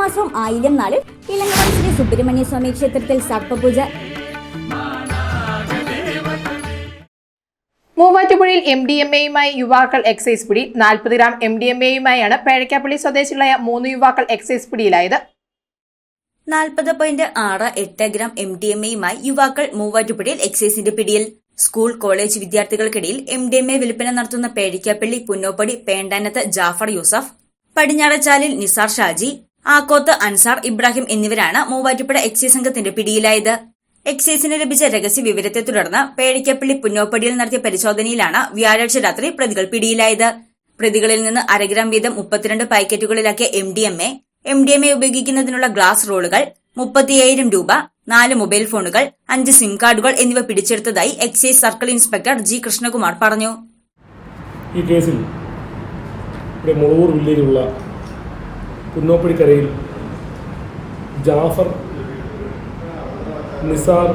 മാസവും ആയിരം നാളിൽ ഇലങ്ങവം ശ്രീ സുബ്രഹ്മണ്യ സ്വാമി ക്ഷേത്രത്തിൽ സർപ്പപൂജ. മൂവാറ്റുപുഴയിൽ എം ഡി എം എയുമായി യുവാക്കൾ എക്സൈസ് പിടി. നാൽപ്പത് ഗ്രാം എം ഡി എം എയുമായാണ് പേഴക്കാപ്പള്ളി സ്വദേശികളായ മൂന്ന് യുവാക്കൾ എക്സൈസ് പിടിയിലായത്. നാൽപ്പത് പോയിന്റ് ആറ് എട്ട് ഗ്രാം എം ഡി എം എയുമായി യുവാക്കൾ മൂവാറ്റുപുഴയിൽ എക്സൈസിന്റെ പിടിയിൽ. സ്കൂൾ കോളേജ് വിദ്യാർത്ഥികൾക്കിടയിൽ എം ഡി എം എ വിൽപ്പന നടത്തുന്ന പേഴിക്കാപ്പള്ളി പുന്നോപ്പടി പേണ്ടാനത്ത് ജാഫർ യൂസഫ് പടിഞ്ഞാറച്ചാലിൽ നിസാർ ഷാജി ആക്കോത്ത് അൻസാർ ഇബ്രാഹിം എന്നിവരാണ് മൂവാറ്റുപുഴ എക്സൈസ് സംഘത്തിന്റെ പിടിയിലായത്. എക്സൈസിന് ലഭിച്ച രഹസ്യ വിവരത്തെ തുടർന്ന് പേഴിക്കപ്പള്ളി പുന്നോപ്പടിയിൽ നടത്തിയ പരിശോധനയിലാണ് വ്യാഴാഴ്ച രാത്രി പ്രതികൾ പിടിയിലായത്. പ്രതികളിൽ നിന്ന് അരഗ്രാം വീതം മുപ്പത്തിരണ്ട് പാക്കറ്റുകളിലാക്കിയ M D M A M D M A ഉപയോഗിക്കുന്നതിനുള്ള ഗ്ലാസ് റോളുകൾ മുപ്പത്തിയായിരം രൂപ നാല് മൊബൈൽ ഫോണുകൾ അഞ്ച് സിം കാർഡുകൾ എന്നിവ പിടിച്ചെടുത്തതായി excise circle inspector G Krishnakumar പറഞ്ഞു. ഈ കേസിൽ മുളവൂർ വില്ലേജിലുള്ള കുന്നോപ്പടിക്കരയിൽ ജാഫർ നിസാർ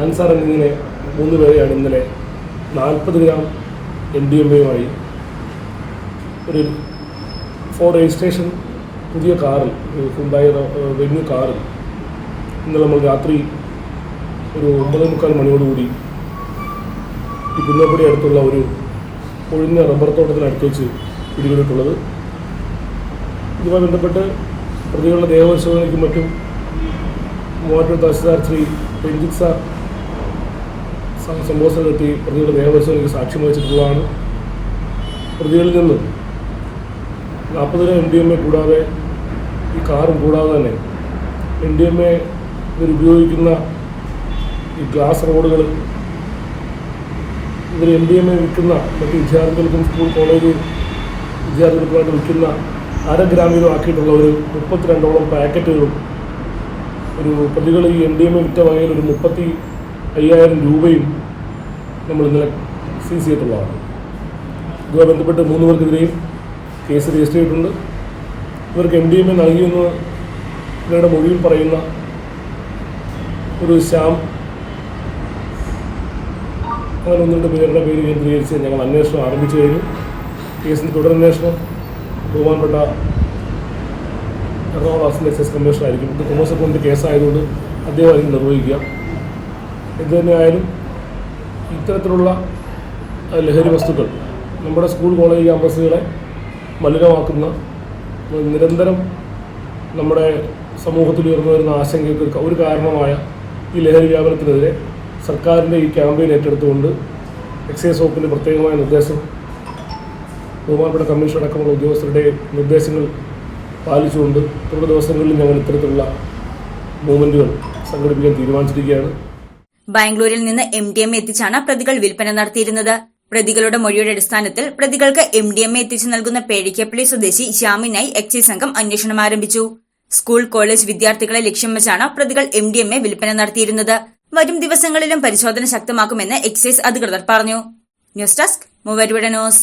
അൻസാർ എന്നിങ്ങനെ മൂന്ന് പേരെയാണ് ഇന്നലെ നാൽപ്പത് ഗ്രാം എൻ ഡി എം എയുമായി ഒരു ഫോർ രജിസ്ട്രേഷൻ പുതിയ കാറിൽ ഹുണ്ടായ വെന്യൂ കാറിൽ ഇന്നലെ നമ്മൾ രാത്രി ഒരു ഒമ്പത് മുക്കാൽ മണിയോടുകൂടി ഈ കുന്നോപ്പടി അടുത്തുള്ള ഒരു ഒഴിഞ്ഞ റബ്ബർ തോട്ടത്തിനടുത്ത് വെച്ച് പിടികൂടിയിട്ടുള്ളത് ഇതുമായി ബന്ധപ്പെട്ട് പ്രതികളുടെ ദേഹപരിശോധനയ്ക്കും മറ്റും മൂവാറ്റൂർ തഹസിൽദാർ ശ്രീ രഞ്ജിത് സാർ സംഭവ സ്ഥലത്തെത്തി പ്രതികളുടെ ദേഹപരിശോധനയ്ക്ക് സാക്ഷ്യം വഹിച്ചിട്ടുള്ളതാണ്. പ്രതികളിൽ നിന്ന് നാൽപ്പത് എം ഡി എം എ കൂടാതെ ഈ കാറും കൂടാതെ തന്നെ എം ഡി എം എ ഇവരുപയോഗിക്കുന്ന ഈ ഗ്ലാസ് റോഡുകൾ ഇവർ എം ഡി എം എ വിൽക്കുന്ന മറ്റ് വിദ്യാർത്ഥികൾക്കും സ്കൂൾ കോളേജ് വിദ്യാർത്ഥികൾക്കുമായിട്ട് വിൽക്കുന്ന അര ഗ്രാമീണം ആക്കിയിട്ടുള്ള ഒരു മുപ്പത്തിരണ്ടോളം പാക്കറ്റുകളും ഒരു പ്രതികൾ ഈ എം ഡി എ വിറ്റ വകയിൽ ഒരു മുപ്പത്തി അയ്യായിരം രൂപയും നമ്മൾ ഇന്നലെ സീസ് ചെയ്തിട്ടുള്ളതാണ്. ഇതുമായി ബന്ധപ്പെട്ട് മൂന്ന് പേർക്കെതിരെയും കേസ് രജിസ്റ്റർ ചെയ്തിട്ടുണ്ട്. ഇവർക്ക് എം ഡി എം എ നൽകിയെന്ന് ഇവരുടെ മൊഴിയിൽ പറയുന്ന ഒരു ശ്യാം അങ്ങനെ ഒന്ന് രണ്ട് പേരുടെ പേര് കേന്ദ്രീകരിച്ച് ഞങ്ങൾ അന്വേഷണം ആരംഭിച്ചു കഴിഞ്ഞു. കേസിന്റെ തുടരന്വേഷണം ബഹുമാനപ്പെട്ട എറണാകുളം അസിസ്റ്റന്റ് എക്സൈസ് കമ്മീഷണർ ആയിരിക്കും ഇത് കൊമേഴ്സ് അക്കൗണ്ടിന്റെ കേസായതുകൊണ്ട് അദ്ദേഹമായിരിക്കും നിർവഹിക്കുക. എന്ത് തന്നെയായാലും ഇത്തരത്തിലുള്ള ലഹരി വസ്തുക്കൾ നമ്മുടെ സ്കൂൾ കോളേജ് ക്യാമ്പസുകളെ മലിനമാക്കുന്ന നിരന്തരം നമ്മുടെ സമൂഹത്തിൽ ഉയർന്നു വരുന്ന ആശങ്കയ്ക്ക് ഒരു കാരണമായ ഈ ലഹരി വ്യാപനത്തിനെതിരെ സർക്കാരിന്റെ ഈ ക്യാമ്പയിൻ ഏറ്റെടുത്തുകൊണ്ട് എക്സൈസ് വകുപ്പിന്റെ പ്രത്യേകമായ നിർദ്ദേശം ബഹുമാനപ്പെട്ട കമ്മീഷൻ അടക്കമുള്ള ഉദ്യോഗസ്ഥരുടെ നിർദ്ദേശങ്ങൾ പാലിച്ചുകൊണ്ട് തുടർ ദിവസങ്ങളിൽ ഞങ്ങൾ ഇത്തരത്തിലുള്ള മൂവ്മെന്റുകൾ സംഘടിപ്പിക്കാൻ തീരുമാനിച്ചിരിക്കുകയാണ്. ബാംഗ്ലൂരിൽ നിന്ന് എം ഡി എം എത്തിച്ചാണ് പ്രതികൾ വിൽപ്പന നടത്തിയിരുന്നത്. പ്രതികളുടെ മൊഴിയുടെ അടിസ്ഥാനത്തിൽ പ്രതികൾക്ക് എം ഡി എം എത്തിച്ചു നൽകുന്ന പേഴിക്കപ്പള്ളി സ്വദേശി ജാമിനായി എക്സൈസ് സംഘം അന്വേഷണം ആരംഭിച്ചു. സ്കൂൾ കോളേജ് വിദ്യാർത്ഥികളെ ലക്ഷ്യം വെച്ചാണ് പ്രതികൾ എം ഡി എം എ വിൽപ്പന നടത്തിയിരുന്നത്. വരും ദിവസങ്ങളിലും പരിശോധന ശക്തമാക്കുമെന്ന് എക്സൈസ് അധികൃതർ പറഞ്ഞു. ന്യൂസ് ഡെസ്ക് മൂവരുവിടെ ന്യൂസ്.